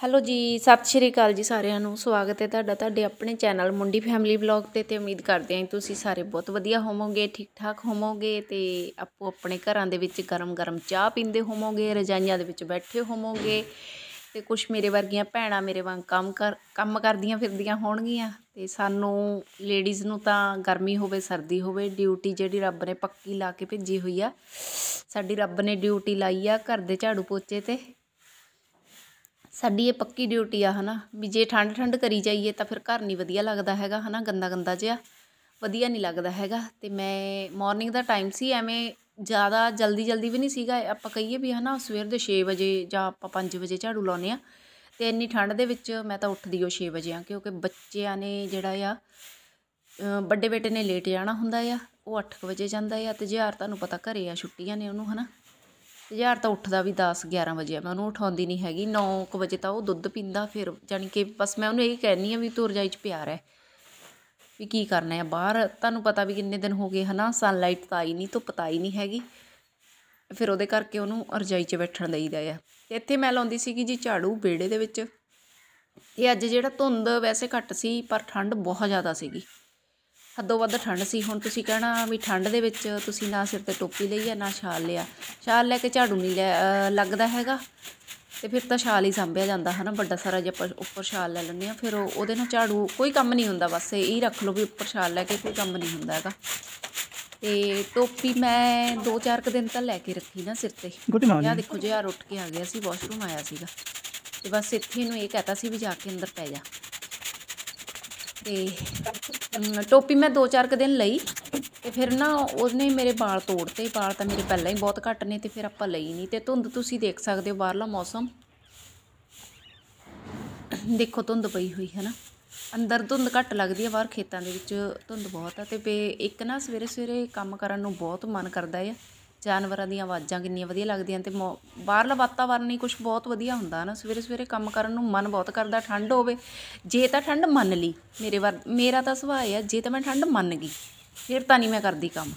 Hello ਜੀ, ਸਤਿ ਸ਼੍ਰੀ ਅਕਾਲ ਜੀ ਸਾਰਿਆਂ ਨੂੰ। ਸਵਾਗਤ ਹੈ ਤੁਹਾਡਾ ਤੁਹਾਡੇ ਆਪਣੇ ਚੈਨਲ ਮੁੰਡੀ ਫੈਮਿਲੀ ਵਲੌਗ ਤੇ ਤੇ ਉਮੀਦ ਕਰਦੇ ਹਾਂ ਕਿ ਤੁਸੀਂ ਸਾਰੇ ਬਹੁਤ ਵਧੀਆ ਹੋਵੋਗੇ ਠੀਕ ਠਾਕ ਹੋਵੋਗੇ ਤੇ ਆਪੋ ਆਪਣੇ ਘਰਾਂ ਦੇ ਵਿੱਚ ਗਰਮ-ਗਰਮ ਚਾਹ ਪੀਂਦੇ ਹੋਵੋਗੇ, ਰਜਾਈਆਂ ਦੇ ਵਿੱਚ ਬੈਠੇ ਹੋਵੋਗੇ ਤੇ ਕੁਝ ਮੇਰੇ ਵਰਗੀਆਂ ਭੈਣਾਂ ਮੇਰੇ ਵਾਂਗ ਕੰਮ ਕਰ, ਕੰਮ ਕਰਦੀਆਂ ਫਿਰਦੀਆਂ ਹੋਣਗੀਆਂ ਤੇ ਸਾਨੂੰ ਲੇਡੀਜ਼ ਨੂੰ ਤਾਂ ਗਰਮੀ ਹੋਵੇ, ਸਰਦੀ ਹੋਵੇ ਡਿਊਟੀ ਜਿਹੜੀ ਰੱਬ ਨੇ ਪੱਕੀ ਲਾ ਕੇ ਭੇਜੀ ਹੋਈ ਆ, ਸਾਡੀ ਰੱਬ ਨੇ ਡਿਊਟੀ ਲਾਈ ਆ ਘਰ ਦੇ ਝਾੜੂ ਪੋਚੇ ਤੇ। ਸਾਡੀ ਇਹ ਪੱਕੀ ਡਿਊਟੀ ਆ, ਹਨਾ? ਵੀ ਜੇ ਠੰਡ ਠੰਡ ਕਰੀ ਜਾਈਏ ਤਾਂ ਫਿਰ ਘਰ ਨਹੀਂ ਵਧੀਆ ਲੱਗਦਾ ਹੈਗਾ, ਹਨਾ? ਗੰਦਾ ਗੰਦਾ ਜਿਹਾ। ਵਧੀਆ ਨਹੀਂ ਲੱਗਦਾ ਹੈਗਾ। ਤੇ ਮੈਂ ਮਾਰਨਿੰਗ ਦਾ ਟਾਈਮ ਸੀ, ਐਵੇਂ ਜ਼ਿਆਦਾ ਜਲਦੀ ਜਲਦੀ ਵੀ ਨਹੀਂ ਸੀਗਾ। ਆਪਾਂ ਕਹੀਏ ਵੀ, ਹਨਾ, ਸਵੇਰ ਦੇ 6 ਵਜੇ ਜਾਂ ਆਪਾਂ 5 ਵਜੇ ਝਾੜੂ ਲਾਉਨੇ ਆ। ਤੇ ਇੰਨੀ ਠੰਡ ਦੇ ਵਿੱਚ ਮੈਂ ਤਾਂ ਉੱਠਦੀ ਓ 6 ਵਜੇ ਆ, ਕਿਉਂਕਿ ਬੱਚਿਆਂ ਨੇ ਜਿਹੜਾ ਆ ਵੱਡੇ ਬੇਟੇ ਨੇ ਲੇਟ ਜਾਣਾ ਹੁੰਦਾ ਆ। ਉਹ 8 ਵਜੇ ਜਾਂਦਾ ਆ ਤੇ ਜਿਹਾਰ ਤੁਹਾਨੂੰ ਪਤਾ ਘਰੇ ਆ, ਛੁੱਟੀਆਂ ਨੇ ਉਹਨੂੰ, ਹਨਾ? ਤੇ ਯਾਰ ਤਾਂ ਉੱਠਦਾ ਵੀ 10 11 ਵਜੇ ਆ, ਮੈਂ ਉਹਨੂੰ ਉਠਾਉਂਦੀ ਨਹੀਂ ਹੈਗੀ 9 ਕੁ ਵਜੇ ਤਾਂ ਉਹ ਦੁੱਧ ਪੀਂਦਾ ਫਿਰ, ਜਾਣੀ ਕਿ ਬਸ ਮੈਂ ਉਹਨੂੰ ਇਹ ਕਹਿੰਦੀ ਆ ਵੀ ਤੂੰ ਰਜਾਈ 'ਚ ਪਿਆਰ ਹੈ ਵੀ ਕੀ ਕਰਨਾ ਆ, ਬਾਹਰ ਤੁਹਾਨੂੰ ਪਤਾ ਵੀ ਕਿੰਨੇ ਦਿਨ ਹੋ ਗਏ ਹਨਾ ਸਨਲਾਈਟ ਤਾਂ ਆਈ ਨਹੀਂ, ਧੁੱਪ ਤਾਂ ਆਈ ਨਹੀਂ ਹੈਗੀ। ਫਿਰ ਉਹਦੇ ਕਰਕੇ ਉਹਨੂੰ ਰਜਾਈ 'ਚ ਬੈਠਣ ਦੇਈਦਾ ਆ। ਤੇ ਇੱਥੇ ਮੈਂ ਲਾਉਂਦੀ ਸੀਗੀ ਜੀ ਝਾੜੂ ਵਿਹੜੇ ਦੇ ਵਿੱਚ। ਤੇ ਅੱਜ ਜਿਹੜਾ ਧੁੰਦ ਵੈਸੇ ਘੱਟ ਸੀ, ਪਰ ਠੰਡ ਬਹੁਤ ਜ਼ਿਆਦਾ ਸੀਗੀ। ਹੱਦੋਂ ਵੱਧ ਠੰਡ ਸੀ। ਹੁਣ ਤੁਸੀਂ ਕਹਿਣਾ ਵੀ ਠੰਡ ਦੇ ਵਿੱਚ ਤੁਸੀਂ ਨਾ ਸਿਰ ਤੇ ਟੋਪੀ ਲਈ ਆ ਨਾ ਸ਼ਾਲ ਲਿਆ। ਸ਼ਾਲ ਲੈ ਕੇ ਝਾੜੂ ਨਹੀਂ ਲੱਗਦਾ ਹੈਗਾ। ਤੇ ਫਿਰ ਤਾਂ ਸ਼ਾਲ ਹੀ ਸੰਭਿਆ ਜਾਂਦਾ ਹਨਾ। ਵੱਡਾ ਸਾਰਾ ਜੇ ਆਪਾਂ ਉੱਪਰ ਸ਼ਾਲ ਲੈ ਲੈਂਦੇ ਆ ਫਿਰ ਉਹ- ਉਹਦੇ ਨਾਲ ਝਾੜੂ ਕੋਈ ਕੰਮ ਨਹੀਂ ਹੁੰਦਾ ਬਸ। ਇਹ ਹੀ ਰੱਖ ਲਓ ਵੀ ਉੱਪਰ ਸ਼ਾਲ ਲੈ ਕੇ ਕੋਈ ਕੰਮ ਨਹੀਂ ਹੁੰਦਾ ਹੈਗਾ। ਤੇ ਟੋਪੀ ਮੈਂ 2-4 ਕੁ ਦਿਨ ਤਾਂ ਲੈ ਕੇ ਰੱਖੀ ਨਾ ਸਿਰ ਤੇ। ਮਾਰਨਿੰਗ ਦੇਖੋ ਜੇ। ਯਾਰ ਉੱਠ ਕੇ ਆ ਗਿਆ ਸੀ ਵਾਸ਼ਰੂਮ ਆਇਆ ਸੀਗਾ। ਤੇ ਬਸ ਇੱਥੇ ਇਹਨੂੰ ਇਹ ਕਹਤਾ ਸੀ ਵੀ ਜਾ ਕੇ ਅੰਦਰ ਪੈ ਜਾ। ਤੇ ਟੋਪੀ ਮੈਂ 2-4 ਕੁ ਦਿਨ ਲਈ ਤੇ ਫਿਰ ਨਾ ਉਹਨੇ ਮੇਰੇ ਵਾਲ ਤੋੜਤੇ। ਵਾਲ ਤਾਂ ਮੇਰੇ ਪਹਿਲਾਂ ਹੀ ਬਹੁਤ ਘੱਟ ਨੇ ਤੇ ਫਿਰ ਆਪਾਂ ਲਈ ਨਹੀਂ। ਤੇ ਧੁੰਦ ਤੁਸੀਂ ਦੇਖ ਸਕਦੇ ਹੋ ਬਾਹਰਲਾ ਮੌਸਮ। ਦੇਖੋ ਧੁੰਦ ਪਈ ਹੋਈ ਹੈ ਨਾ ਅੰਦਰ ਧੁੰਦ ਘੱਟ ਲੱਗਦੀ ਹੈ ਬਾਹਰ ਖੇਤਾਂ ਦੇ ਵਿੱਚ ਧੁੰਦ ਬਹੁਤ ਆ ਤੇ ਪੇ ਇੱਕ ਨਾ ਸਵੇਰੇ ਸਵੇਰੇ ਕੰਮ ਕਰਨ ਨੂੰ ਬਹੁਤ ਮਨ ਕਰਦਾ ਹੈ ਜਾਨਵਰਾਂ ਦੀਆਂ ਆਵਾਜ਼ਾਂ ਕਿੰਨੀਆਂ ਵਧੀਆ ਲੱਗਦੀਆਂ ਅਤੇ ਮੌ- ਬਾਹਰਲਾ ਵਾਤਾਵਰਨ ਹੀ ਕੁਝ ਬਹੁਤ ਵਧੀਆ ਹੁੰਦਾ ਨਾ। ਸਵੇਰੇ ਸਵੇਰੇ ਕੰਮ ਕਰਨ ਨੂੰ ਮਨ ਬਹੁਤ ਕਰਦਾ, ਠੰਡ ਹੋਵੇ। ਜੇ ਤਾਂ ਠੰਡ ਮੰਨ ਲਈ, ਮੇਰੇ ਵਰ ਮੇਰਾ ਤਾਂ ਸੁਭਾਅ ਆ, ਜੇ ਤਾਂ ਮੈਂ ਠੰਡ ਮੰਨ ਗਈ, ਫਿਰ ਤਾਂ ਨਹੀਂ ਮੈਂ ਕਰਦੀ ਕੰਮ।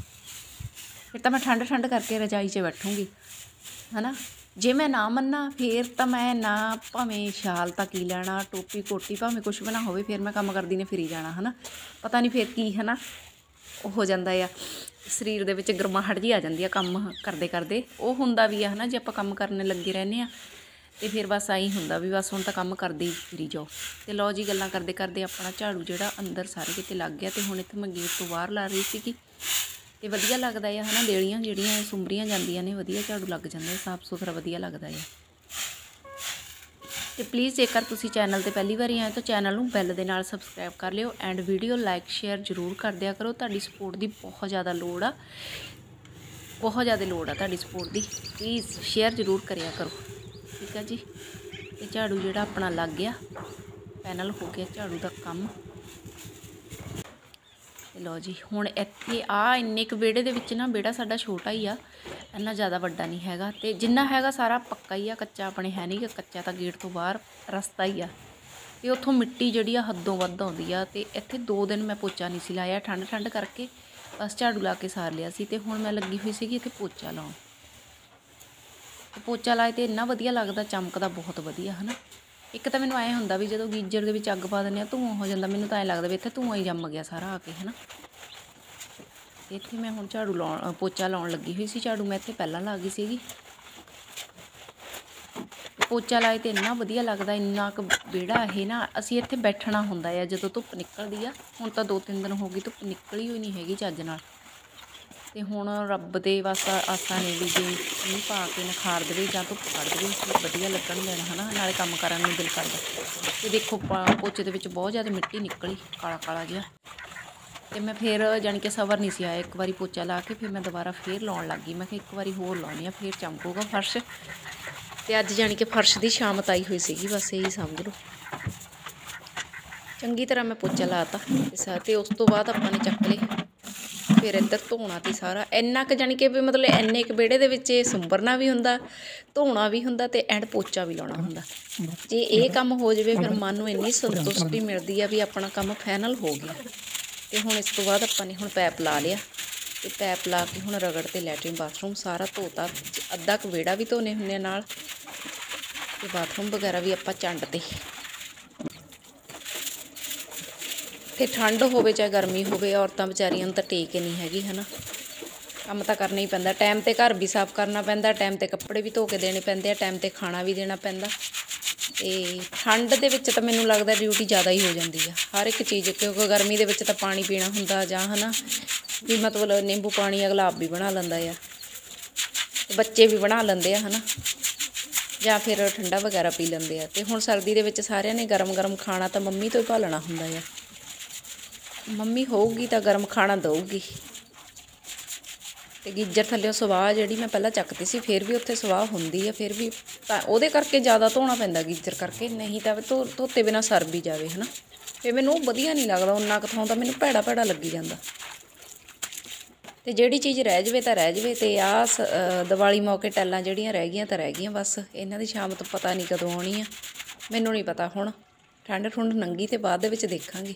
ਫਿਰ ਤਾਂ ਮੈਂ ਠੰਡ ਠੰਡ ਕਰਕੇ ਰਜਾਈ 'ਚ ਬੈਠੂੰਗੀ, ਹਨਾ? ਜੇ ਮੈਂ ਨਾ ਮੰਨਾਂ, ਫਿਰ ਤਾਂ ਮੈਂ ਨਾ ਭਾਵੇਂ ਸ਼ਾਲ ਤਾਂ ਕੀ ਲੈਣਾ, ਟੋਪੀ ਕੋਟੀ ਭਾਵੇਂ ਕੁਝ ਵੀ ਨਾ ਹੋਵੇ, ਫਿਰ ਮੈਂ ਕੰਮ ਕਰਦੀ ਨੇ ਫਿਰੀ ਜਾਣਾ, ਹਨਾ? ਪਤਾ ਨਹੀਂ ਫਿਰ ਕੀ, ਹਨਾ? ਉਹ ਹੋ ਜਾਂਦਾ ਆ। ਸਰੀਰ ਦੇ ਵਿੱਚ ਗਰਮਾਹਟ ਜੀ ਆ ਜਾਂਦੀ ਆ ਕੰਮ ਕਰਦੇ ਕਰਦੇ। ਉਹ ਹੁੰਦਾ ਵੀ ਆ ਹਨਾ, ਜੇ ਆਪਾਂ ਕੰਮ ਕਰਨ ਲੱਗੇ ਰਹਿੰਦੇ ਆ, ਤੇ ਫਿਰ ਬਸ ਆਈ ਹੁੰਦਾ ਵੀ ਬਸ ਹੁਣ ਤਾਂ ਕੰਮ ਕਰਦੇ ਹੀ ਫਿਰੀ ਜਾਓ। ਤੇ ਲਓ ਜੀ ਗੱਲਾਂ ਕਰਦੇ ਕਰਦੇ ਆਪਣਾ ਝਾੜੂ ਜਿਹੜਾ ਅੰਦਰ ਸਾਰੇ ਕਿਤੇ ਲੱਗ ਗਿਆ ਤੇ ਹੁਣ ਇੱਥੇ ਮੈਂ ਗੇਟ ਤੋਂ ਬਾਹਰ ਲਾ ਰਹੀ ਸੀਗੀ। ਤੇ ਵਧੀਆ ਲੱਗਦਾ ਆ ਹਨਾ, ਦੇਲੀਆਂ ਜਿਹੜੀਆਂ ਸੁੰਬਰੀਆਂ ਜਾਂਦੀਆਂ ਨੇ, ਵਧੀਆ ਝਾੜੂ ਲੱਗ ਜਾਂਦੇ ਸਾਫ਼ ਸੁਥਰਾ ਵਧੀਆ ਲੱਗਦਾ ਆ। ਤੇ ਪਲੀਜ਼ ਜੇਕਰ ਤੁਸੀਂ ਚੈਨਲ ਤੇ ਪਹਿਲੀ ਵਾਰੀ ਆਏ ਤਾਂ ਚੈਨਲ ਨੂੰ ਬੈਲ ਦੇ ਨਾਲ ਸਬਸਕ੍ਰਾਈਬ ਕਰ ਲਿਓ ਐਂਡ ਵੀਡੀਓ ਲਾਈਕ ਸ਼ੇਅਰ ਜ਼ਰੂਰ ਕਰ ਦਿਆ ਕਰੋ। ਤੁਹਾਡੀ ਸਪੋਰਟ ਦੀ ਬਹੁਤ ਜ਼ਿਆਦਾ ਲੋੜ ਆ। ਬਹੁਤ ਜ਼ਿਆਦਾ ਲੋੜ ਆ ਤੁਹਾਡੀ ਸਪੋਰਟ ਦੀ। ਪਲੀਜ਼ ਸ਼ੇਅਰ ਜ਼ਰੂਰ ਕਰਿਆ ਕਰੋ। ਠੀਕ ਆ ਜੀ? ਇਹ ਝਾੜੂ ਜਿਹੜਾ ਆਪਣਾ ਲੱਗ ਗਿਆ ਪੈਨਲ ਹੋ ਗਿਆ ਝਾੜੂ ਦਾ ਕੰਮ। ਲਓ ਜੀ, ਹੁਣ ਇੱਥੇ ਆ, ਇੰਨੇ ਕੁ ਵਿਹੜੇ ਦੇ ਵਿੱਚ ਨਾ ਵਿਹੜਾ ਸਾਡਾ ਛੋਟਾ ਹੀ ਆ, ਇੰਨਾ ਜ਼ਿਆਦਾ ਵੱਡਾ ਨਹੀਂ ਹੈਗਾ ਤੇ ਜਿੰਨਾ ਹੈਗਾ ਸਾਰਾ ਪੱਕਾ ਹੀ ਆ, ਕੱਚਾ ਆਪਣੇ ਹੈ ਨਹੀਂ ਕੱਚਾ ਤਾਂ ਗੇਟ ਤੋਂ ਬਾਹਰ ਰਸਤਾ ਹੀ ਆ। ਤੇ ਉੱਥੋਂ ਮਿੱਟੀ ਜਿਹੜੀ ਆ ਹੱਦੋਂ ਵੱਧ ਆਉਂਦੀ ਆ ਤੇ ਇੱਥੇ 2 ਦਿਨ ਮੈਂ ਪੋਚਾ ਨਹੀਂ ਸੀ ਲਾਇਆ, ਠੰਡ ਠੰਡ ਕਰਕੇ ਬਸ ਝਾੜੂ ਲਾ ਕੇ ਸਾਰ ਲਿਆ ਸੀ ਤੇ ਹੁਣ ਮੈਂ ਲੱਗੀ ਹੋਈ ਸੀਗੀ ਇੱਥੇ ਪੋਚਾ ਲਾਉਣ। ਪੋਚਾ ਲਾਏ ਤੇ ਇੰਨਾ ਵਧੀਆ ਲੱਗਦਾ, ਚਮਕਦਾ ਬਹੁਤ ਵਧੀਆ, ਹਨਾ? ਇੱਕ ਤਾਂ ਮੈਨੂੰ ਐਂ ਹੁੰਦਾ ਵੀ ਜਦੋਂ ਗੀਜਰ ਦੇ ਵਿੱਚ ਅੱਗ ਪਾ ਦਿੰਦੇ ਆ, ਧੂੰਆਂ ਹੋ ਜਾਂਦਾ, ਮੈਨੂੰ ਤਾਂ ਐਂ ਲੱਗਦਾ ਵੀ ਇੱਥੇ ਧੂੰਆਂ ਹੀ ਜੰਮ ਗਿਆ ਸਾਰਾ ਆ ਕੇ, ਹਨਾ। ਤੇ ਇੱਥੇ ਮੈਂ ਹੁਣ ਝਾੜੂ ਲਾਉਣ ਪੋਚਾ ਲਾਉਣ ਲੱਗੀ ਹੋਈ ਸੀ, ਝਾੜੂ ਮੈਂ ਇੱਥੇ ਪਹਿਲਾਂ ਲਾ ਗਈ ਸੀਗੀ। ਪੋਚਾ ਲਾਏ ਤੇ ਇੰਨਾ ਵਧੀਆ ਲੱਗਦਾ, ਇੰਨਾ ਕੁ ਵਿਹੜਾ ਇਹ ਨਾ, ਅਸੀਂ ਇੱਥੇ ਬੈਠਣਾ ਹੁੰਦਾ ਆ, ਜਦੋਂ ਧੁੱਪ ਨਿਕਲਦੀ ਆ, ਹੁਣ ਤਾਂ ਦੋ ਤਿੰਨ ਦਿਨ ਹੋ ਗਈ ਧੁੱਪ ਨਿਕਲੀ ਹੋਈ ਨਹੀਂ ਹੈਗੀ ਚੱਜ ਨਾਲ। ਅਤੇ ਹੁਣ ਰੱਬ ਦੇ ਬਸ ਆਸਾਂ ਨੇ ਵੀ ਜੇ ਮੀਂਹ ਪਾ ਕੇ ਨਖਾਰ ਦੇਵੇ ਜਾਂ ਧੁੱਪ ਕੱਢ ਦੇਵੇ ਵਧੀਆ ਲੱਗਣ ਦੇਣਾ ਨਾ ਨਾਲੇ ਕੰਮ ਕਰਨ ਨੂੰ ਦਿਲ ਕਰਦਾ। ਤੇ ਦੇਖੋ, ਪਾ- ਪੋਚੇ ਦੇ ਵਿੱਚ ਬਹੁਤ ਜ਼ਿਆਦਾ ਮਿੱਟੀ ਨਿਕਲੀ, ਕਾਲਾ ਕਾਲਾ ਜਿਹਾ। ਤੇ ਮੈਂ ਫਿਰ ਜਾਣੀ ਕਿ ਸਬਰ ਨਹੀਂ ਸੀ ਆਇਆ, ਇੱਕ ਵਾਰੀ ਪੋਚਾ ਲਾ ਕੇ ਫਿਰ ਮੈਂ ਦੁਬਾਰਾ ਫੇਰ ਲਾਉਣ ਲੱਗ ਗਈ। ਮੈਂ ਕਿਹਾ ਇੱਕ ਵਾਰੀ ਹੋਰ ਲਾਉਣੀ ਆ ਫੇਰ ਚਮਕੂਗਾ ਫਰਸ਼। ਤੇ ਅੱਜ ਜਾਣੀ ਕਿ ਫਰਸ਼ ਦੀ ਸ਼ਾਮਤ ਆਈ ਹੋਈ ਸੀਗੀ, ਬਸ ਇਹੀ ਸਮਝ ਲਓ ਚੰਗੀ ਤਰ੍ਹਾਂ ਮੈਂ ਪੋਚਾ ਲਾਤਾ ਤੇ ਸਾ ਤੇ ਉਸ ਤੋਂ ਬਾਅਦ ਆਪਾਂ ਨੇ ਚੱਕ ਲਏ ਫਿਰ ਇੱਧਰ ਧੋਣਾ ਤੀ ਸਾਰਾ। ਇੰਨਾ ਕੁ ਜਾਣੀ ਕਿ ਵੀ ਮਤਲਬ ਇੰਨੇ ਕੁ ਵਿਹੜੇ ਦੇ ਵਿੱਚ ਇਹ ਸੁੰਬਰਨਾ ਵੀ ਹੁੰਦਾ, ਧੋਣਾ ਵੀ ਹੁੰਦਾ ਤੇ ਐਂਡ ਪੋਚਾ ਵੀ ਲਾਉਣਾ ਹੁੰਦਾ। ਜੇ ਇਹ ਕੰਮ ਹੋ ਜਾਵੇ ਫਿਰ ਮਨ ਨੂੰ ਇੰਨੀ ਸੰਤੁਸ਼ਟੀ ਮਿਲਦੀ ਆ ਵੀ ਆਪਣਾ ਕੰਮ ਫਾਈਨਲ ਹੋ ਗਿਆ। ਤੇ ਹੁਣ ਇਸ ਤੋਂ ਬਾਅਦ ਆਪਾਂ ਨੇ ਹੁਣ ਪੈਪ ਲਾ ਲਿਆ। ਤੇ ਪੈਪ ਲਾ ਕੇ ਹੁਣ ਰਗੜ ਤੇ ਲੈਟਰਿਨ ਬਾਥਰੂਮ ਸਾਰਾ ਧੋਤਾ। ਅੱਧਾ ਕੁ ਵਿਹੜਾ ਵੀ ਧੋਨੇ ਹੁੰਦੇ ਨਾਲ। ਤੇ ਬਾਥਰੂਮ ਵਗੈਰਾ ਵੀ ਆਪਾਂ ਚੰਡ ਤੇ। ਤੇ ਠੰਡ ਹੋਵੇ ਚਾਹੇ ਗਰਮੀ ਹੋਵੇ, ਔਰਤਾਂ ਵਿਚਾਰੀਆਂ ਨੂੰ ਤਾਂ ਟੇਕ ਨਹੀਂ ਹੈਗੀ, ਹਨਾ? ਕੰਮ ਤਾਂ ਕਰਨਾ ਹੀ ਪੈਂਦਾ। ਟਾਈਮ ਤੇ ਘਰ ਵੀ ਸਾਫ਼ ਕਰਨਾ ਪੈਂਦਾ, ਟਾਈਮ ਤੇ ਕੱਪੜੇ ਵੀ ਧੋ ਕੇ ਦੇਣੇ ਪੈਂਦੇ ਆ, ਟਾਈਮ ਤੇ ਖਾਣਾ ਵੀ ਦੇਣਾ ਪੈਂਦਾ। ਤੇ ਠੰਡ ਦੇ ਵਿੱਚ ਤਾਂ ਮੈਨੂੰ ਲੱਗਦਾ ਡਿਊਟੀ ਜ਼ਿਆਦਾ ਹੀ ਹੋ ਜਾਂਦੀ ਆ। ਹਰ ਇੱਕ ਚੀਜ਼, ਕਿਉਂਕਿ ਗਰਮੀ ਦੇ ਵਿੱਚ ਤਾਂ ਪਾਣੀ ਪੀਣਾ ਹੁੰਦਾ ਜਾਂ, ਹਨਾ? ਵੀ ਮਤਲਬ ਨਿੰਬੂ ਪਾਣੀ ਅਗਲਾ ਆਪ ਵੀ ਬਣਾ ਲੈਂਦਾ ਆ। ਬੱਚੇ ਵੀ ਬਣਾ ਲੈਂਦੇ ਆ, ਹਨਾ? ਜਾਂ ਫਿਰ ਠੰਡਾ ਵਗੈਰਾ ਪੀ ਲੈਂਦੇ ਆ। ਤੇ ਹੁਣ ਸਰਦੀ ਦੇ ਵਿੱਚ ਸਾਰਿਆਂ ਨੇ ਗਰਮ-ਗਰਮ ਖਾਣਾ ਤਾਂ ਮੰਮੀ ਤੋਂ ਹੀ ਭਾਲਣਾ ਹੁੰਦਾ ਆ। ਮੰਮੀ ਹੋਊਗੀ ਤਾਂ ਗਰਮ ਖਾਣਾ ਦਊਗੀ। ਤੇ ਗੀਜਰ ਥੱਲੇੋਂ ਸਵਾਹ ਜਿਹੜੀ ਮੈਂ ਪਹਿਲਾਂ ਚੱਕਦੀ ਸੀ, ਫਿਰ ਵੀ ਉੱਥੇ ਸਵਾਹ ਹੁੰਦੀ ਆ, ਫਿਰ ਵੀ ਤਾਂ ਉਹਦੇ ਕਰਕੇ ਜ਼ਿਆਦਾ ਧੋਣਾ ਪੈਂਦਾ ਗੀਜਰ ਕਰਕੇ, ਨਹੀਂ ਤਾਂ ਧੋ, ਧੋਤੇ ਬਿਨਾ ਸਰ ਵੀ ਜਾਵੇ, ਹਨਾ। ਤੇ ਮੈਨੂੰ ਉਹ ਵਧੀਆ ਨਹੀਂ ਲੱਗਦਾ ਉਨਾ ਕੁ ਥਾਂ ਤਾਂ ਮੈਨੂੰ ਭੈੜਾ ਭੈੜਾ ਲੱਗੀ ਜਾਂਦਾ। ਤੇ ਜਿਹੜੀ ਚੀਜ਼ ਰਹਿ ਜਵੇ ਤਾਂ ਰਹਿ ਜਵੇ, ਤੇ ਆ ਦੀਵਾਲੀ ਮੌਕੇ ਟੈਲਾਂ ਜਿਹੜੀਆਂ ਰਹਿ ਗਈਆਂ ਤਾਂ ਰਹਿ ਗਈਆਂ ਬਸ, ਇਹਨਾਂ ਦੀ ਸ਼ਾਮ ਤੋਂ ਪਤਾ ਨਹੀਂ ਕਦੋਂ ਆਉਣੀ ਆ, ਮੈਨੂੰ ਨਹੀਂ ਪਤਾ ਹੁਣ। ਠੰਡ ਠੁੰਡ ਨੰਗੀ ਤੇ ਬਾਅਦ ਦੇ ਵਿੱਚ ਦੇਖਾਂਗੇ।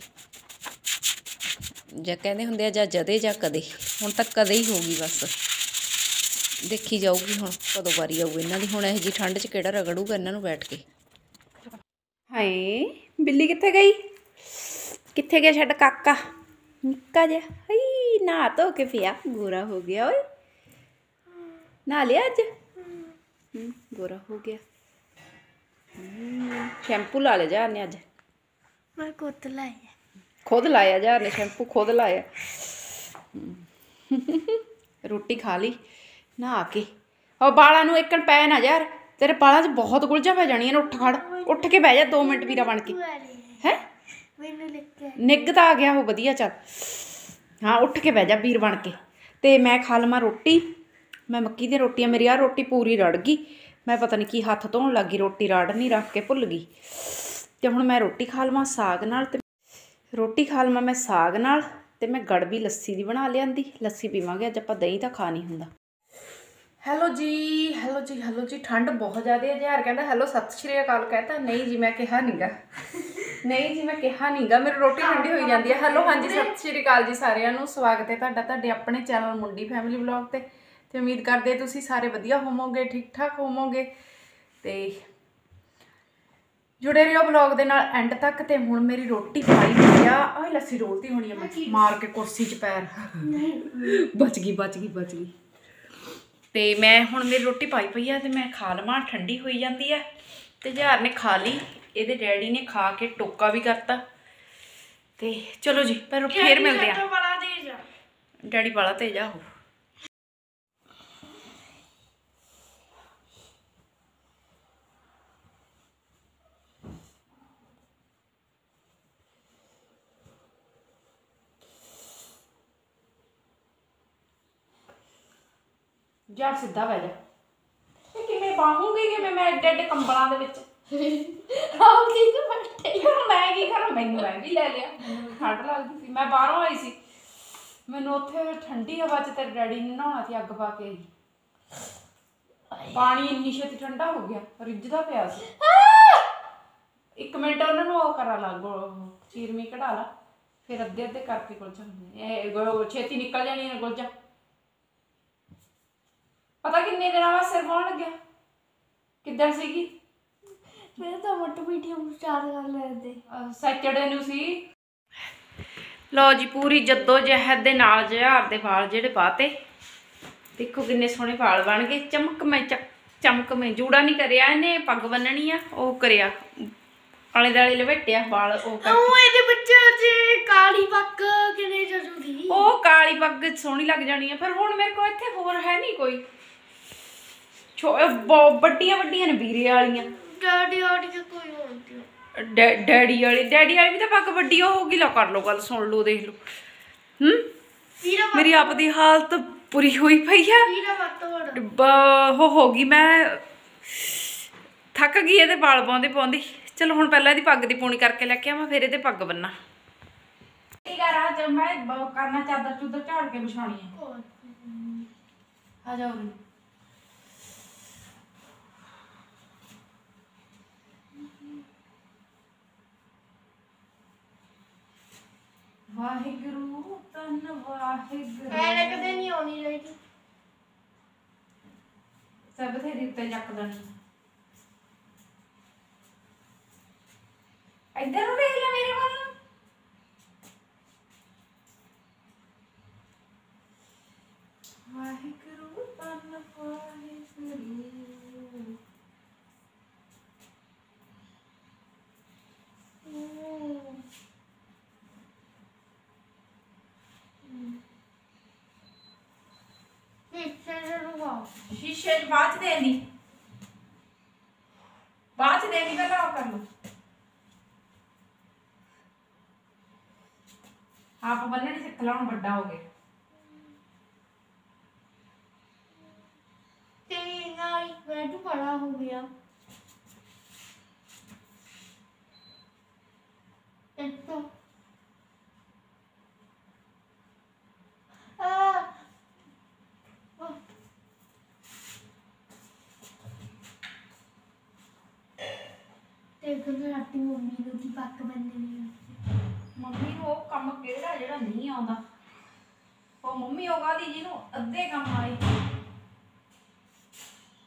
ਜਾਂ ਕਹਿੰਦੇ ਹੁੰਦੇ ਆ ਜਾਂ ਜਦੇ ਜਾਂ ਕਦੇ। ਹੁਣ ਤਾਂ ਕਦੇ ਹੀ ਹੋਊਗੀ ਬਸ। ਦੇਖੀ ਜਾਊਗੀ ਹੁਣ ਕਦੋਂ ਵਾਰੀ ਆਊ ਇਹਨਾਂ ਦੀ। ਹੁਣ ਇਹ ਜੀ ਠੰਡ 'ਚ ਕਿਹੜਾ ਰਗੜੂਗਾ ਇਹਨਾਂ ਨੂੰ ਬੈਠ ਕੇ। ਹਾਏ ਬਿੱਲੀ ਕਿੱਥੇ ਗਈ? ਕਿੱਥੇ ਗਿਆ ਛੱਡ ਕਾਕਾ? ਨਿੱਕਾ ਜਿਹਾ। ਹਈ ਨਾ ਧੋ ਕੇ ਪਿਆ। ਗੋਰਾ ਹੋ ਗਿਆ ਓਏ। ਨਾ ਲਿਆ ਅੱਜ? ਗੋਰਾ ਹੋ ਗਿਆ। ਸ਼ੈਂਪੂ ਲਾ ਲੈ ਜਾ ਨੇ ਅੱਜ। ਮੈਂ ਕੁੱਤ ਲਾਇਆ ਖੁਦ ਲਾਇਆ ਜਾ ਨੇ ਸ਼ੈਂਪੂ ਖੁਦ ਲਾਇਆ। ਰੋਟੀ ਖਾ ਲਈ ਨਹਾ ਕੇ। ਉਹ ਬਾਲਾਂ ਨੂੰ ਇੱਕਣ ਪੈ ਨਾ ਯਾਰ ਤੇਰੇ ਬਾਲਾਂ 'ਚ ਬਹੁਤ ਗੁਲਜਾ ਪੈ ਜਾਣੀਆਂ ਨੇ ਉੱਠ ਖੜ ਉੱਠ ਕੇ ਬਹਿ ਜਾ 2 ਮਿੰਟ ਵੀਰਾ ਬਣ ਕੇ। ਹੈ? ਮੈਨੂੰ ਨਿੱਗ ਤਾਂ ਆ ਗਿਆ ਉਹ ਵਧੀਆ ਚੱਲ। ਹਾਂ ਉੱਠ ਕੇ ਬਹਿ ਜਾ ਵੀਰ ਬਣ ਕੇ। ਤੇ ਮੈਂ ਖਾ ਲਵਾਂ ਰੋਟੀ। ਮੈਂ ਮੱਕੀ ਦੀ ਰੋਟੀ ਆ ਮੇਰੀ ਆ ਰੋਟੀ ਪੂਰੀ ਰੜ ਗਈ। ਮੈਂ ਪਤਾ ਨਹੀਂ ਕੀ ਹੱਥ ਧੋਣ ਲੱਗੀ ਰੋਟੀ ਰਾੜ ਨਹੀਂ ਰੱਖ ਕੇ ਭੁੱਲ ਗਈ। ਤੇ ਹੁਣ ਮੈਂ ਰੋਟੀ ਖਾ ਲਵਾਂ ਸਾਗ ਨਾਲ ਤੇ ਰੋਟੀ ਖਾ ਲਵਾਂ ਮੈਂ ਸਾਗ ਨਾਲ ਤੇ ਮੈਂ ਗੜਬੀ ਲੱਸੀ ਦੀ ਬਣਾ ਲਿਆਂਦੀ। ਲੱਸੀ ਪੀਵਾਂਗੇ, ਅੱਜ ਆਪਾਂ ਦਹੀਂ ਤਾਂ ਖਾ ਨਹੀਂ ਹੁੰਦਾ। ਹੈਲੋ ਜੀ ਹੈਲੋ ਜੀ ਹੈਲੋ ਜੀ, ਠੰਡ ਬਹੁਤ ਜ਼ਿਆਦਾ ਹੈ ਜਹਾਰ ਕਹਿੰਦਾ ਹੈਲੋ, ਸਤਿ ਸ਼੍ਰੀ ਅਕਾਲ ਕਹਤਾ। ਨਹੀਂ ਜੀ, ਮੈਂ ਕਿਹਾ ਨਹੀਂਗਾ ਨਹੀਂ ਜੀ, ਮੈਂ ਕਿਹਾ ਨਹੀਂਗਾ ਮੇਰੀ ਰੋਟੀ ਠੰਡੀ ਹੋਈ ਜਾਂਦੀ ਹੈ। ਹੈਲੋ, ਹਾਂਜੀ, ਸਤਿ ਸ਼੍ਰੀ ਅਕਾਲ ਜੀ ਸਾਰਿਆਂ ਨੂੰ। ਸਵਾਗਤ ਹੈ ਤੁਹਾਡਾ, ਤੁਹਾਡੇ ਆਪਣੇ ਚੈਨਲ ਮੁੰਡੀ ਫੈਮਿਲੀ ਵਲੌਗ ਤੇ। ਤੇ ਉਮੀਦ ਕਰਦੇ ਤੁਸੀਂ ਸਾਰੇ ਵਧੀਆ ਹੋਵੋਗੇ ਠੀਕ ਠਾਕ ਹੋਵੋਗੇ। ਤੇ ਜੁੜੇ ਰਹੋ ਵਲੌਗ ਦੇ ਨਾਲ ਐਂਡ ਤੱਕ ਤੇ ਹੁਣ ਮੇਰੀ ਰੋਟੀ ਖਾਈ ਹੋਈ ਆ। ਆਹ ਲੱਸੀ ਰੋਲਤੀ ਹੋਣੀ ਆ ਮੈਂ ਮਾਰ ਕੇ ਕੁਰਸੀ 'ਚ ਪੈਰ। ਬਚ ਗਈ ਬਚ ਗਈ ਬਚ ਗਈ। ਤੇ ਮੈਂ ਹੁਣ ਮੇਰੀ ਰੋਟੀ ਪਾਈ ਪਈ ਆ ਤੇ ਮੈਂ ਖਾ ਲਵਾਂ ਠੰਡੀ ਹੋਈ ਜਾਂਦੀ ਆ। ਤੇ ਜਹਾਰ ਨੇ ਖਾ ਲਈ ਇਹਦੇ ਡੈਡੀ ਨੇ ਖਾ ਕੇ ਟੋਕਾ ਵੀ ਕਰਤਾ। ਤੇ ਚਲੋ ਜੀ ਪਰ ਫੇਰ ਮਿਲਦੇ ਆ। ਡੈਡੀ ਵਾਲਾ ਤੇ ਜਾ ਹੋ ਜਾ ਸਿੱਧਾ ਬਹਿ ਜਾ। ਇਹ ਕਿਵੇਂ ਬਾਹੂਗੀ ਕਿਵੇਂ ਮੈਂ ਐਡੇ ਐਡੇ ਕੰਬਲਾਂ ਦੇ ਵਿੱਚ? ਆਪ ਤਾਂ ਬੈਠੇ ਫਿਰ ਮੈਂ ਕੀ ਕਰਾਂ? ਮੈਨੂੰ ਮੈਂ ਵੀ ਲੈ ਲਿਆ। ਮੈਨੂੰ ਠੰਡ ਲੱਗਦੀ ਸੀ। ਮੈਂ ਬਾਹਰੋਂ ਆਈ ਸੀ। ਮੈਨੂੰ ਉੱਥੇ ਠੰਡੀ ਹਵਾ 'ਚ ਤੇਰੇ ਡੈਡੀ ਨੇ ਨਹਾਉਣਾ ਸੀ ਅੱਗ ਪਾ ਕੇ। ਪਾਣੀ ਇੰਨੀ ਛੇਤੀ ਠੰਡਾ ਹੋ ਗਿਆ। ਰਿੱਝਦਾ ਪਿਆ ਸੀ। ਇੱਕ ਮਿੰਟ ਉਹਨਾਂ ਨੂੰ ਉਹ ਕਰਾ ਲਾ ਚੀਰਮੀ ਕਢਾ ਲਾ। ਫਿਰ ਅੱਧੇ ਅੱਧੇ ਕਰਕੇ ਗੁਲਜਾ ਇਹ ਛੇਤੀ ਨਿਕਲ ਜਾਣੀ ਹੈ ਗੁਲਜਾ ਪਤਾ ਕਿੰਨੇ ਦਿਨਾਂ ਬਾਅਦ ਸਿਰ ਪਾਉਣ ਲੱਗਿਆ? ਕਿੱਦਣ ਸੀਗੀ? ਮੇਰੇ ਤਾਂ ਮਟ ਮੀਡੀਅਮ ਸਟਾਰਟ ਕਰ ਲੈਂਦੇ ਸੈਟਰਡੇ ਨੂੰ ਸੀ। ਲਓ ਜੀ ਪੂਰੀ ਜੱਦੋ ਜਹਿਦ ਦੇ ਨਾਲ ਜਹਾਰ ਦੇ ਵਾਲ ਜਿਹੜੇ ਪਾਤੇ। ਦੇਖੋ ਕਿੰਨੇ ਸੋਹਣੇ ਵਾਲ ਬਣ ਗਏ। ਚਮਕਵੇਂ ਚੱਕ ਚਮਕਵੇਂ ਜੂੜਾ ਨਹੀਂ ਕਰਿਆ ਇਹਨੇ ਪੱਗ ਬੰਨਣੀ ਆ ਉਹ ਕਰਿਆ। ਆਲੇ ਦਾਲੇ ਲਵੇਟਿਆ ਵਾਲ ਉਹ ਕਰ ਉਹ ਇਹਦੇ ਵਿੱਚ ਜੇ ਕਾਲੀ ਪੱਕ ਕਿਨੇ ਜਜੂਗੀ ਉਹ ਕਾਲੀ ਪੱਗ ਸੋਹਣੀ ਲੱਗ ਜਾਣੀ ਆ। ਪਰ ਹੁਣ ਮੇਰੇ ਕੋਲ ਇੱਥੇ ਹੋਰ ਹੈ ਨਹੀਂ ਕੋਈ। ਬਹੁਤ ਵੱਡੀਆਂ ਵੱਡੀਆਂ ਨੇ ਵੀਰੇ ਵਾਲੀਆਂ। ਡੈਡੀ ਆੜੀ ਕੇ ਕੋਈ ਹੁੰਦੀ ਡੈ- ਡੈਡੀ ਵਾਲੀ ਡੈਡੀ ਵਾਲੀ ਵੀ ਤਾਂ ਪੱਗ ਵੱਡੀ ਹੋਊਗੀ। ਲਓ ਕਰ ਲਓ ਗੱਲ ਸੁਣ ਲਓ ਦੇਖ ਲਓ। ਹੂੰ? ਵੀਰਾ ਮੇਰੀ ਆਪ ਦੀ ਹਾਲਤ ਪੂਰੀ ਹੋਈ ਪਈ ਆ। ਵੀਰਾ ਵੱਤ ਵੜ ਬ- ਉਹ ਹੋ ਗਈ ਮੈਂ ਥੱਕ ਗਈ ਇਹਦੇ ਵਾਲ ਪਾਉਂਦੀ ਪਾਉਂਦੀ। ਚਲੋ ਹੁਣ ਪਹਿਲਾਂ ਇਹਦੀ ਪੱਗ ਦੀ ਪੂਣੀ ਕਰਕੇ ਲੈ ਕੇ ਆਵਾਂ ਫਿਰ ਇਹਦੇ ਪੱਗ ਬੰਨਾ ਕੀ ਕਰਾਂ ਅੱਜ ਮੈਂ ਬ- ਕਰਨਾ ਚਾਦਰ ਚੁੱਦਰ ਝਾੜ ਕੇ ਵਿਛਾਉਣੀ ਆ। ਆ ਜਾਓ। ਉਰੇ। ਵਾਹਿਗੁਰੂ ਤਨ ਵਾਹਿਗੁਰੂ। ਮੈਂ ਕਦੇ ਨਹੀਂ ਆਉਣੀ ਰਹੀ ਸਭ ਤੇ ਦਿੱਤੇ ਚੱਕ ਦੇਣ ਇੱਧਰ ਨੂੰ ਸ਼ੀਸ਼ੇ 'ਚ ਬਾਅਦ 'ਚ ਦੇ ਦੀ ਬਾਅਦ 'ਚ ਦੇ ਦੀ ਪਹਿਲਾਂ ਉਹ ਕਰ ਲਓ ਆਪ ਬੰਨਣੀ ਸਿੱਖ ਲਾ ਹੁਣ ਵੱਡਾ ਹੋ ਗਿਆ ਤੇ ਨਾਲ ਬੈਠ ਬੜਾ ਹੋ ਗਿਆ ਇੱਥੋਂ ਆ ਤੇ ਕਿਉਂਕਿ ਰਾਤੀ ਮੰਮੀ ਨੂੰ ਕੀ ਪੱਕ ਬੰਨਣੀ ਆ ਮੰਮੀ ਨੂੰ ਉਹ ਕੰਮ ਕਿਹੜਾ ਜਿਹੜਾ ਨਹੀਂ ਆਉਂਦਾ। ਉਹ ਮੰਮੀ ਹੋਗਾ ਦੀ ਜਿਹਨੂੰ ਅੱਧੇ ਕੰਮ ਆਏ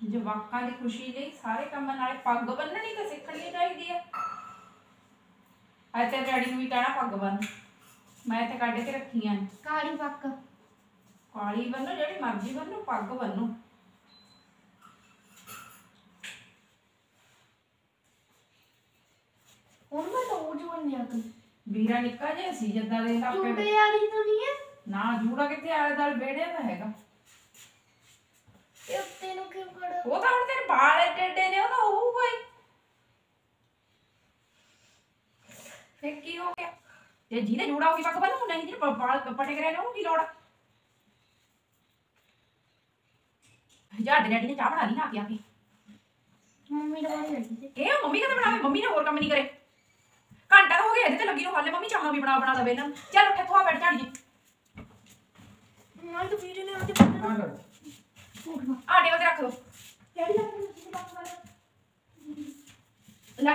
ਜਵਾਕਾਂ ਦੀ ਖੁਸ਼ੀ ਲਈ ਸਾਰੇ ਕੰਮ ਨਾਲੇ ਪੱਗ ਬੰਨਣੀ ਤਾਂ ਸਿੱਖਣੀ ਚਾਹੀਦੀ ਹੈ ਅੱਜ ਤੇ ਡੈਡੀ ਨੂੰ ਵੀ ਕਹਿਣਾ ਪੱਗ ਬੰਨ। ਮੈਂ ਤੇ ਕੱਢ ਕੇ ਰੱਖੀਆਂ ਕਾਲੀ ਪੱਕ। ਕਾਲੀ ਬੰਨੋ ਜਿਹੜੀ ਮਰਜ਼ੀ ਬੰਨੋ ਪੱਗ ਬੰਨੋ ਹੁਣ ਮੈਂ ਤਾਂ? ਉਹ ਵੀਰਾ ਨਿੱਕਾ ਜਿਹਾ ਸੀ ਜੱਦਾ ਦੇ ਤਾਂ ਚੁੰਡੇ ਆਪੇ ਵਾਲੀ ਤਾਂ ਨਹੀਂ ਹੈ। ਨਾ ਜੂੜਾ ਕਿੱਥੇ ਆਲੇ ਦਲ ਬੇੜਿਆ ਤਾਂ ਹੈਗਾ। ਇਹ ਉੱਤੇ ਨੂੰ ਕਿਉਂ ਖੜਾ ਉਹ ਤਾਂ ਹੁਣ ਤੇਰੇ ਬਾਲ ਏਡੇ ਏਡੇ ਨੇ ਉਹ ਤਾਂ ਹੋਊਗਾ ਹੀ। ਫੇਰ ਕੀ ਹੋ ਗਿਆ? ਜੇ ਜਿਹਦੇ ਜੂੜਾ ਹੋਗੀ ਪੱਕ ਬੰਨੂ ਨਹੀਂ ਜਿਹਦੇ ਪ- ਬਾਲ ਪਟੇ ਕਰੇ ਨੇ ਉਹਨੂੰ ਕੀ ਲੋੜ? ਜੱਡ ਡੈਡੀ ਨੇ ਚਾਹ ਬਣਾ ਲਈ ਨਾ ਆ ਕੇ ਆ ਕੇ। ਮੰਮੀ ਦਾ ਵਾਲੀ ਲੱਗੀ ਸੀ। ਇਹ ਮੰਮੀ ਕਦੇ ਬਣਾਵੇ? ਮੰਮੀ ਨੇ ਹੋਰ ਕੰਮ ਨਹੀਂ ਕਰੇ। ਘੰਟਾ ਤਾਂ ਇਹਦੇ ਲੱਗੀ ਨੂੰ ਹਾਲੇ ਮੰਮੀ ਚਾਹਾਂ ਵੀ ਬਣਾ ਬਣਾ ਦਵੇ ਇਹਨਾਂ ਨੂੰ। ਚੱਲ ਉੱਠ ਇੱਥੋਂ ਆ ਬੈਠ ਝਾੜੀ ਮੈਂ ਤਾਂ ਵੀਡੀਓ ਨੇ ਆ ਟੇਬਲ ਤੇ ਰੱਖ ਦੋ। ਵਾਲਾ।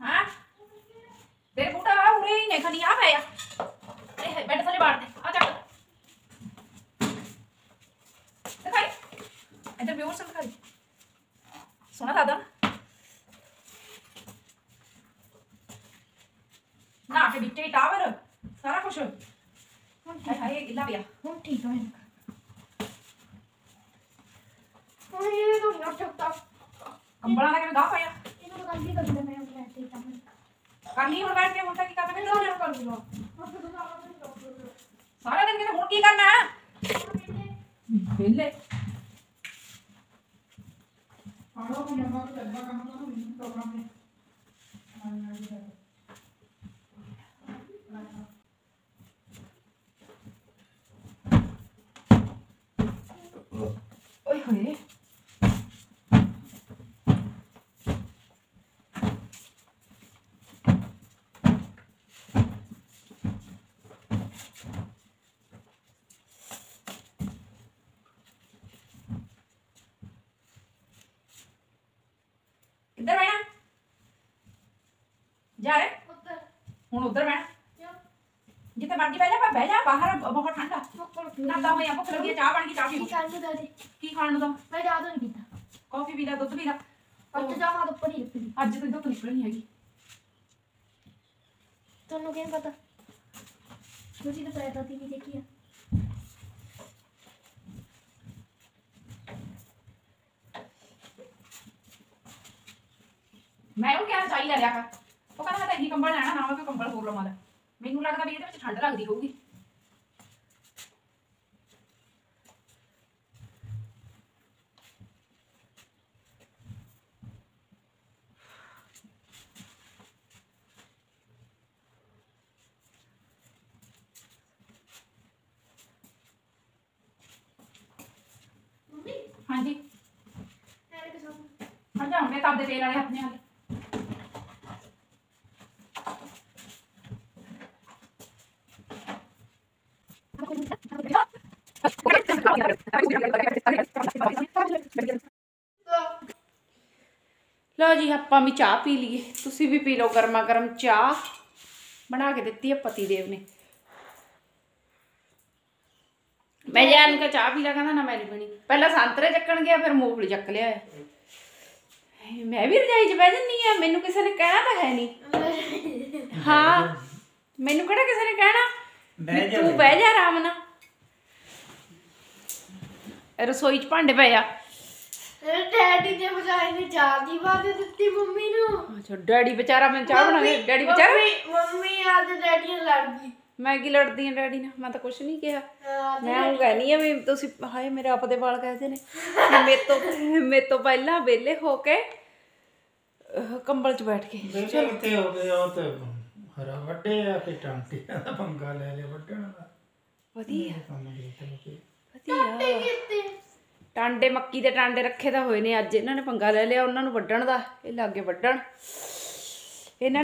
ਹਾਂ? ਤੇਰੇ ਬੂਟਾ ਆ ਉਰੇ ਹੀ ਨੇ ਖਣੀ ਆ। ਪਿਆ ਇਹ ਬੈੱਡ ਥੱਲੇ ਬਾੜ ਦੇ ਆ ਚੱਕ ਦਿਖਾਈ ਇੱਧਰ ਵੀ ਹੋਰ ਸਭ ਦਿਖਾਈ ਸੋਹਣਾ ਲੱਗਦਾ ਨਾ ਨਾ ਕੇ ਵਿੱਚੇ ਹੀ ਟਾਵਰ ਸਾਰਾ ਕੁਝ ਹਾਏ ਹਾਏ ਗਿੱਲਾ ਪਿਆ ਹੁਣ ਠੀਕ ਹੈ ਹੁਣ ਇਹ ਤੋਂ ਨਹੀਂ ਉੱਠ ਕੰਬਲਾਂ ਦਾ ਕਿਵੇਂ ਗਾਹ ਪਾਇਆ? ਇਹਨੂੰ ਤਾਂ ਕੱਲ ਹੀ ਮੈਂ ਉੱਠ ਲੈਤੇ ਤਾਂ ਮੈਂ ਹੁਣ ਬੈਠ ਕੇ, ਹੁਣ ਤਾਂ ਕੀ ਕਰਨਾ? ਕਿਉਂ ਕਿਉਂ ਕਰ ਦੂੰਗਾ ਸਾਰਾ ਦਿਨ ਕਿਤੇ ਹੁਣ ਕੀ ਕਰਨਾ? ਵਿਹਲੇ। ਆੜੋ ਕੋ ਨੰਬਰ ਤੇ ਅੱਧਾ ਕੰਮ ਕਰੋ ਨਹੀਂ ਪ੍ਰੋਗਰਾਮ ਤੇ ਓਏ ਹੋਏ ਕਿੱਧਰ ਬਹਿਣਾ ਜਾ ਰੇ ਉੱਤਰ ਹੁਣ ਉੱਧਰ ਬਹਿਣਾ। ਕਿਉਂ? ਜਿੱਥੇ ਮਰਜ਼ੀ ਬਹਿ ਜਾ ਪਰ ਬਹਿ ਜਾ ਬਾਹਰ ਬਹੁਤ ਠੰਡਾ ਉੱਪਰ ਨਾ। ਤਾਂ ਹੋਇਆ ਭੁੱਖ ਲੱਗੀ ਹੈ, ਚਾਹ ਬਣ ਗਈ ਚਾਹ ਪੀ ਕੀ ਲਓ। ਕਰ ਕੇ ਦੇ ਕੀ ਖਾਣ ਨੂੰ ਤਾਂ? ਮੈਂ ਜ਼ਿਆਦਾ ਨਹੀਂ ਪੀਤਾ। ਕਾਫੀ ਪੀ ਲੈ ਦੁੱਧ ਪੀ ਲੈ। ਪਰ ਤੇ ਜਾਵਾਂ ਤਾਂ ਉੱਪਰ ਹੀ ਰੱਖੀ। ਅੱਜ ਤਾਂ ਦੁੱਧ ਨਿਕਲਣੀ ਹੈਗੀ। ਤੁਹਾਨੂੰ ਕਿਵੇਂ ਪਤਾ? ਤੁਸੀਂ ਤਾਂ ਪੈਦਾ ਤੀ ਨਹੀਂ ਦੇਖੀ ਆ ਮੈਂ ਉਹ ਕਿਹਾ ਚਾਹੀ ਮੈਂ ਤਾਂ ਇਹੀ ਕੰਬਲ ਲੈਣਾ ਨਾ ਮੈਂ ਕੋਈ ਕੰਬਲ ਹੋਰ ਲਵਾਂ ਲੈ ਮੈਨੂੰ ਲੱਗਦਾ ਵੀ ਇਹਦੇ ਵਿੱਚ ਠੰਡ ਲੱਗਦੀ ਹੋਊਗੀ। ਹਾਂਜੀ। ਮੇਰੇ ਕੇ ਸਾਹਮਣੇ ਹਾਂ ਜਾਉਂਦੇ ਤਾਂ ਦੇ ਤੇਲ ਵਾਲੇ ਆਪਣੇ ਹਾਲੇ। ਲਓ ਜੀ ਆਪਾਂ ਵੀ ਚਾਹ ਪੀ ਲਈਏ। ਤੁਸੀਂ ਵੀ ਪੀ ਲਓ ਗਰਮਾ ਗਰਮ ਚਾਹ। ਬਣਾ ਕੇ ਦਿੱਤੀ ਹੈ ਪਤੀ ਦੇਵ ਨੇ। ਮੈਂ ਜਾਨ ਕਾ ਚਾਹ ਪੀ ਲਾ ਕਹਿੰਦਾ ਨਾ ਮੇਰੀ ਬਣੀ ਪਹਿਲਾਂ ਸੰਤਰੇ ਚੱਕਣ ਗਿਆ ਫਿਰ ਮੂੰਗਫਲੀ ਚੱਕ ਲਿਆ ਮੈਂ ਵੀ ਰਜਾਈ 'ਚ ਬਹਿ ਜੰਨੀ ਆ ਮੈਨੂੰ ਕਿਸੇ ਨੇ ਕਹਿਣਾ ਤਾਂ ਹੈ ਨਹੀਂ ਹਾਂ ਮੈਨੂੰ ਕਿਹੜਾ ਕਿਸੇ ਨੇ ਕਹਿਣਾ? ਤੂੰ ਬਹਿ ਜਾ ਆਰਾਮ ਨਾਲ। ਰਸੋਈ 'ਚ ਭਾਂਡੇ ਪਏ ਆ। ਡੈਡੀ ਨੇ ਬਜਾਏ ਨੇ ਚਾਹ ਦੀ ਬਾਤ ਦਿੱਤੀ ਮੰਮੀ ਨੂੰ। ਅੱਛਾ ਡੈਡੀ ਵਿਚਾਰਾ ਮੈਂ ਚਾਹ ਬਣਾ ਕੇ ਡੈਡੀ ਵਿਚਾਰਾ? ਮੰਮੀ ਮੰਮੀ ਆਦੇ ਡੈਡੀ ਨਾਲ ਲੜ ਗਈ। ਮੈਂ ਕੀ ਲੜਦੀ ਆ ਡੈਡੀ ਨਾਲ? ਮੈਂ ਤਾਂ ਕੁਝ ਨਹੀਂ ਕਿਹਾ। ਮੈਂ ਉਹ ਕਹਿਨੀ ਆ ਵੀ ਤੁਸੀਂ ਹਾਏ ਮੇਰੇ ਆਪ ਦੇ ਵਾਲ ਕਹਦੇ ਨੇ? ਵੀ ਮੇਰੇ ਤੋਂ ਮੇਰੇ ਤੋਂ ਪਹਿਲਾਂ ਵਿਹਲੇ ਹੋ ਕੇ ਅਹ, ਕੰਬਲ 'ਚ ਬੈਠ ਕੇ ਕਿੱਥੇ ਹੋ ਗਏ ਉਹ ਤੇ ਹਰਾ ਵੱਡੇ ਆ ਤੇ ਟਾਂਟੀਆਂ ਦਾ ਪੰਗਾ ਲੈ ਲਿਆ ਵੱਢਣ ਦਾ। ਵਧੀਆ। ਕੰਮ ਕੀਤਾ ਕਿ ਕਿਤੇ। ਟਾਂਡੇ ਮੱਕੀ ਦੇ ਟਾਂਡੇ ਰੱਖੇ ਤਾਂ ਹੋਏ ਨੇ ਅੱਜ। ਇਹਨਾਂ ਨੇ ਪੰਗਾ ਲੈ ਲਿਆ ਉਹਨਾਂ ਨੂੰ ਵੱਢਣ ਦਾ। ਇਹ ਲਾਗੇ ਵੱਢਣ। ਇਹਨਾਂ